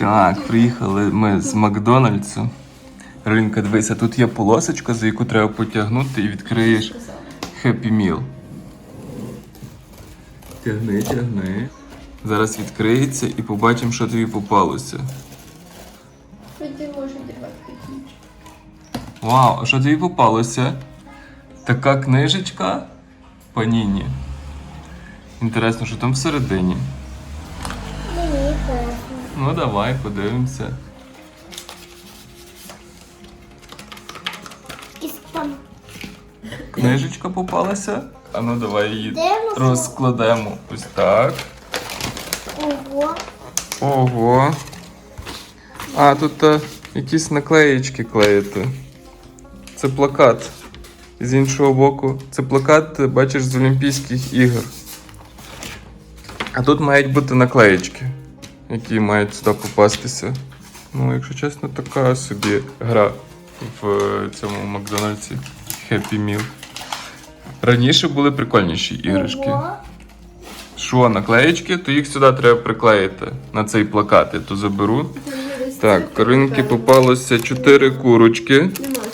Так, приїхали ми з Макдональдсу. Ринка, дивися, тут є полосочка, за яку треба потягнути і відкриєш Happy Meal. Тягни, тягни. Зараз відкриється і побачимо, що тобі попалося. Вау, а що тобі попалося? Така книжечка Паніні. Інтересно, що там всередині. Ну давай, подивимося. Книжечка попалася. А ну давай її Де розкладемо. Ось так. Ого. Ого. А, тут е, якісь наклеєчки клеїти. Це плакат. З іншого боку, це плакат, бачиш, з Олімпійських ігор. А тут мають бути наклеєчки, які мають сюди попастися. Ну, якщо чесно, така собі гра в е, цьому Макдональдсі Happy Meal. Раніше були прикольніші іграшки. Що, наклеєчки, то їх сюди треба приклеїти на цей плакат. Я то заберу. Так, Каринки попалося 4 курочки, Нема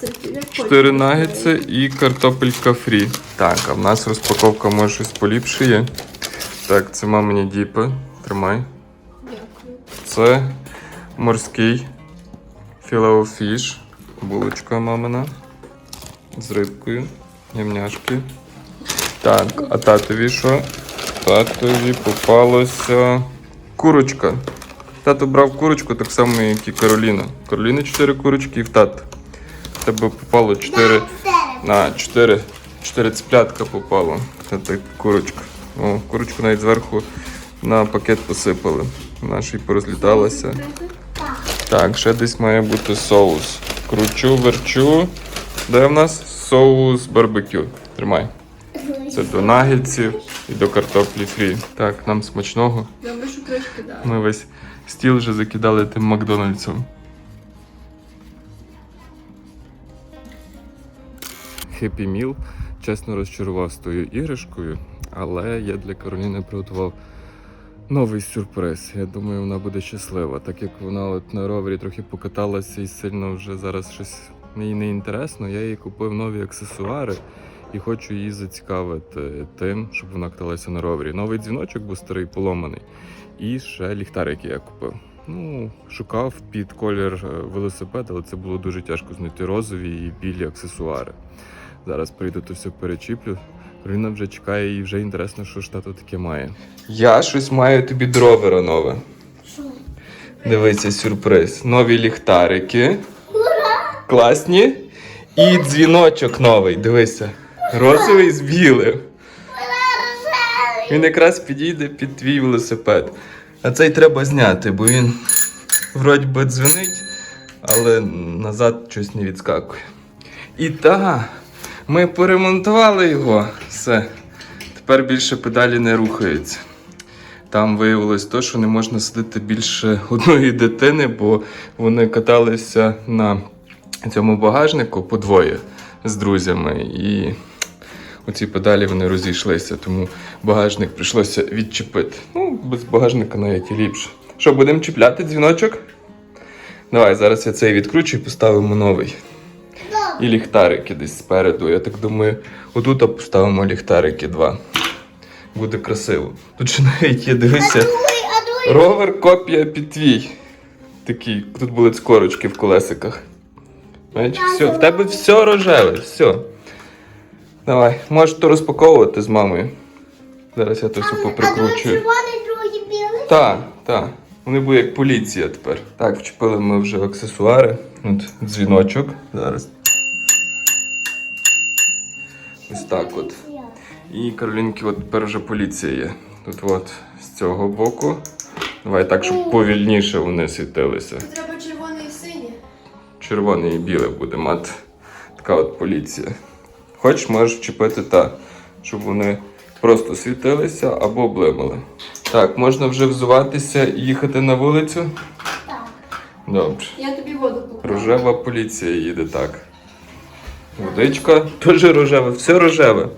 церкви. як 4 хочеш. нагетси і картопелька фрі. Так, а в нас розпаковка може щось поліпшує. Так, це мамині діпи. Тримай. Це морський філеофіш. Булочка мамина. З рибкою. Нямняшки. Так, а татові що? Татові попалося курочка. Тато брав курочку так само, як і Кароліна. Кароліна 4 курочки і в тата. В тебе попало 4 на 4, 4 цеплятка попало. Це так курочка. О, курочку навіть зверху на пакет посипали. Вона ще й порозліталася. Так, ще десь має бути соус. Кручу, верчу. Де в нас? Соус барбекю. Тримай. Це до нагетсів і до картоплі фрі. Так, нам смачного. Ми весь стіл вже закидали тим Макдональдсом. Happy Meal чесно розчарував з тою іграшкою, але я для Кароліни приготував новий сюрприз. Я думаю, вона буде щаслива, так як вона от на ровері трохи покаталася і сильно вже зараз щось їй не інтересно. Я їй купив нові аксесуари і хочу її зацікавити тим, щоб вона каталася на ровері. Новий дзвіночок був старий поломаний. І ще ліхтарик я купив. Ну, шукав під колір е, велосипед, але це було дуже тяжко знайти розові і білі аксесуари. Зараз прийду то все перечіплю. Кароліна вже чекає і вже інтересно, що ж тато таке має. Я щось маю тобі дровера нове. Що? Дивися, сюрприз. Нові ліхтарики. Класні. І дзвіночок новий. Дивися. Розовий з білим. Він якраз підійде під твій велосипед. А цей треба зняти, бо він вроді би дзвенить, але назад щось не відскакує. І та, ми поремонтували його. Все. Тепер більше педалі не рухаються. Там виявилось то, що не можна садити більше одної дитини, бо вони каталися на цьому багажнику подвоє з друзями. І оці педалі вони розійшлися, тому багажник прийшлося відчепити. Ну, без багажника навіть і ліпше. Що, будемо чіпляти дзвіночок? Давай, зараз я цей відкручу і поставимо новий. І ліхтарики десь спереду. Я так думаю, отут поставимо ліхтарики два. Буде красиво. Тут ще навіть є, дивися, ровер копія під твій. Такий, тут були цкорочки в колесиках. Бачиш, все, в тебе все рожеве, все. Давай, можеш то розпаковувати з мамою. Зараз я то все поприкручую. Так, так. Вони будуть як поліція тепер. Так, вчепили ми вже аксесуари. От дзвіночок. Зараз. Ось так от. І Каролінки, от тепер вже поліція є. Тут от з цього боку. Давай так, щоб повільніше вони світилися. Тут Треба червоний і синій. Червоне і біле буде мати. Така от поліція. Хочеш, можеш вчепити так, щоб вони просто світилися або блимали. Так, можна вже взуватися і їхати на вулицю? Так. Добре. Я тобі воду купила. Рожева поліція їде так. Водичка теж рожева, все рожеве.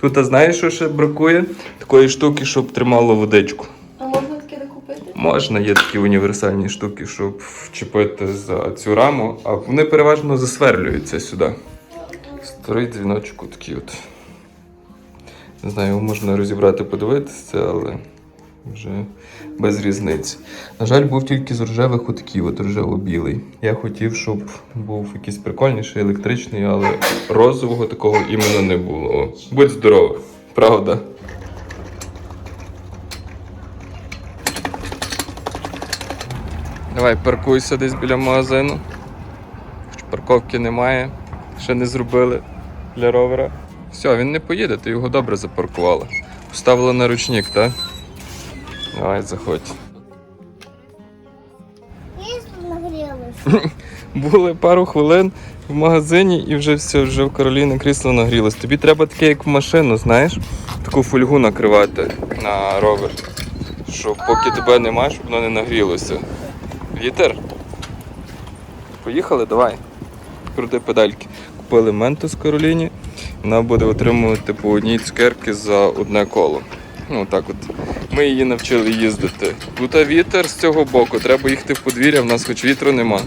Тут, а знаєш, що ще бракує? Такої штуки, щоб тримало водичку. А можна таке не купити? Можна, є такі універсальні штуки, щоб вчепити за цю раму, а вони переважно засверлюються сюди. Старий дзвіночок такий от. Не знаю, його можна розібрати, подивитися, але вже без різниці. На жаль, був тільки з рожевих отакий, от рожево-білий. Я хотів, щоб був якийсь прикольніший, електричний, але розового такого іменно не було. Будь здоровий, правда. Давай, паркуйся десь біля магазину. Хоч парковки немає, ще не зробили для ровера. Все, він не поїде, ти його добре запаркувала. Поставила на ручник, так? Давай, заходь. Були пару хвилин в магазині і вже все, вже в Кароліни крісло нагрілось. Тобі треба таке, як в машину, знаєш, таку фольгу накривати на ровер. Щоб поки тебе нема, щоб воно не нагрілося. Вітер? Поїхали, давай. Крути педальки. Купили ментус Кароліні. Вона буде отримувати по одній цукерки за одне коло. Ну так от. Ми її навчили їздити. Тут вітер з цього боку, треба їхати в подвір'я, в нас хоч вітру нема.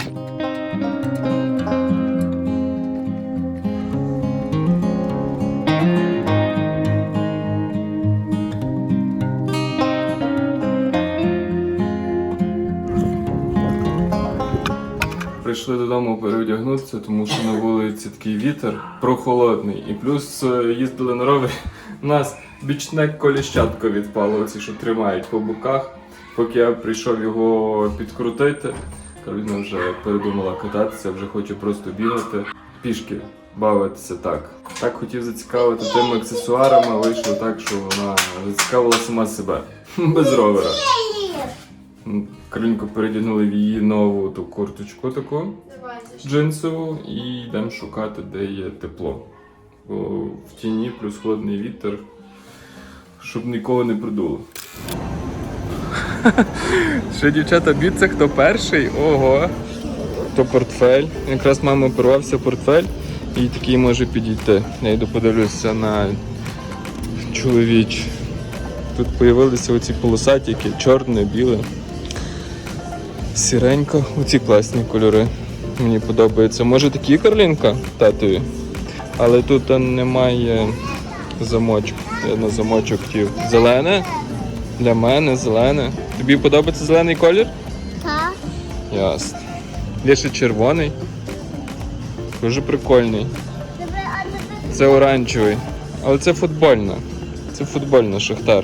Прийшли додому переодягнутися, тому що на вулиці такий вітер прохолодний. І плюс е, їздили на ровері. Нас бічне коліщатко відпало, оці, що тримають по боках. Поки я прийшов його підкрутити, Кароліна вже передумала кататися, вже хоче просто бігати, пішки бавитися так. Так хотів зацікавити тими аксесуарами, а вийшло так, що вона зацікавила сама себе без ровера. Каролінку передягнули в її нову ту курточку таку джинсову і йдемо шукати, де є тепло. Бо в тіні плюс холодний вітер, щоб нікого не придуло. Ще дівчата б'ються, хто перший? Ого. То портфель. Якраз мама порвався портфель і такий може підійти. Я йду подивлюся на чоловіч. Тут з'явилися оці полосатики, чорне, біле. Сіренько, оці класні кольори. Мені подобається. Може такі Карлінка татові? Але тут е, немає замочку. Я на замочок хотів. Зелене? Для мене зелене. Тобі подобається зелений колір? Так. Ясно. Є ще червоний. Дуже прикольний. Це оранжевий. Але це футбольна. Це футбольна шахтар.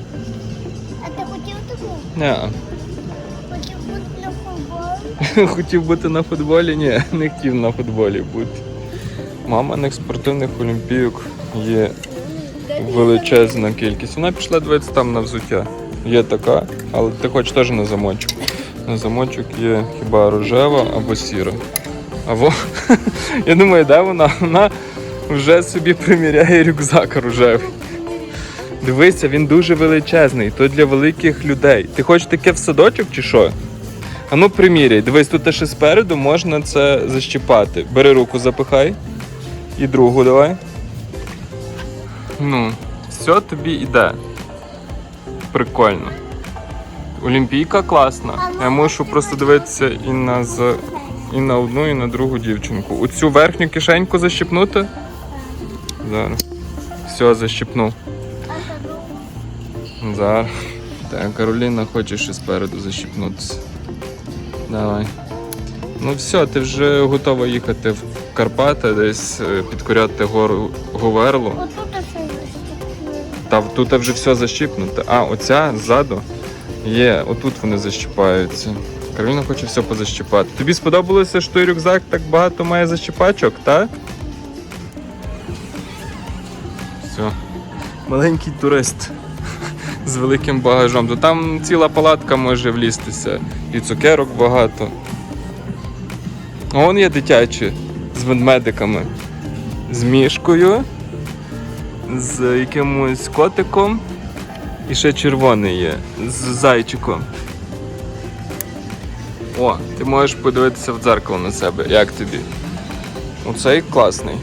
а ти хотів таку? Ня. Хотів бути на футбол? Хотів бути на футболі? Ні, не хотів на футболі бути. Маминих спортивних олімпійок є величезна кількість. Вона пішла дивитися там на взуття. Є така, але ти хочеш теж на замочок. На замочок є хіба рожева або сіра. Або я думаю, де вона? Вона вже собі приміряє рюкзак рожевий. Дивися, він дуже величезний, то для великих людей. Ти хочеш таке в садочок чи що? А ну приміряй, дивись, тут ще спереду можна це защіпати. Бери руку, запихай. І другу давай. Ну, все тобі йде. Прикольно. Олімпійка класна. Я мушу просто дивитися і на, з... і на одну, і на другу дівчинку. Оцю верхню кишеньку защіпнути. Зараз. Все, та? Зараз. Так, Кароліна хоче ще спереду защіпнутися. Давай. Ну все, ти вже готова їхати в Карпати, десь е, підкоряти гору Говерлу. Та тут вже все защіпнуте. А, оця ззаду є, отут вони защіпаються. Кароліна хоче все позащіпати. Тобі сподобалося, що той рюкзак так багато має защіпачок, так? Все. Маленький турист з великим багажом. То там ціла палатка може влізтися. І цукерок багато. А вон є дитячі з ведмедиками. З мішкою з якимось котиком. І ще червоний є з зайчиком. О, ти можеш подивитися в дзеркало на себе. Як тобі? Оцей класний.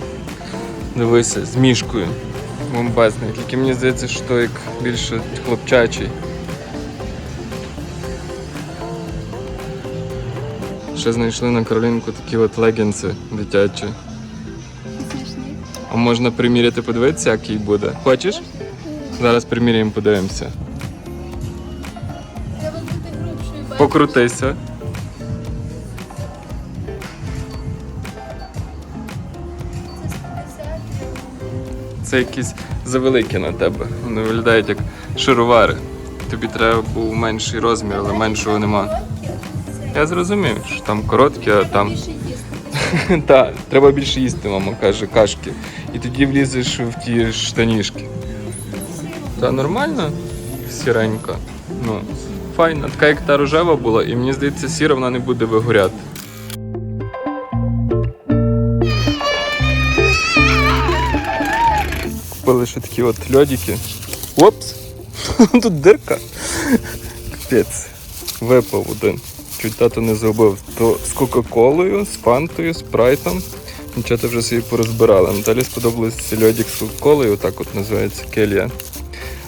Дивися, з мішкою. Бомбезний. Тільки мені здається, що той більше хлопчачий. ще знайшли на Каролінку такі от легінси дитячі. Можна приміряти, подивитися, як їй буде. Хочеш? Зараз приміряємо, подивимося. Треба бути грубшою? Покрутися. Це якісь завеликі на тебе. Вони виглядають як шаровари. Тобі треба був менший розмір, але меншого нема. Я зрозумів, що там короткі, а там. Так, треба більше їсти, мама каже, кашки. І тоді влізеш в ті штанішки. Та нормально? Сіренька. Ну, файна, така як та рожева була, і мені здається, сіра вона не буде вигоряти. Купили ще такі от льодики. Опс! Тут дирка. Капець. Випав один. Чуть тато не забув. То з Кока-Колою, з Фантою, Спрайтом. Дівчата вже собі порозбирали. Наталі сподобався льодик з Кока-Колою, отак от називається Келія.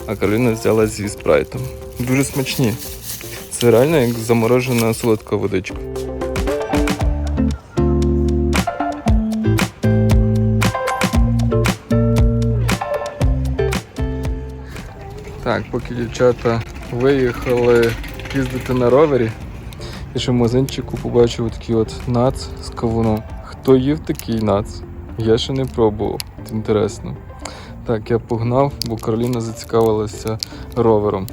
А Кароліна взяла зі спрайтом. Дуже смачні. Це реально як заморожена солодка водичка. Так, поки дівчата виїхали їздити на ровері, я ще в магазинчику побачив такий от нац з кавуном. Хто їв такий нац? Я ще не пробував. Інтересно. Так, я погнав, бо Кароліна зацікавилася ровером.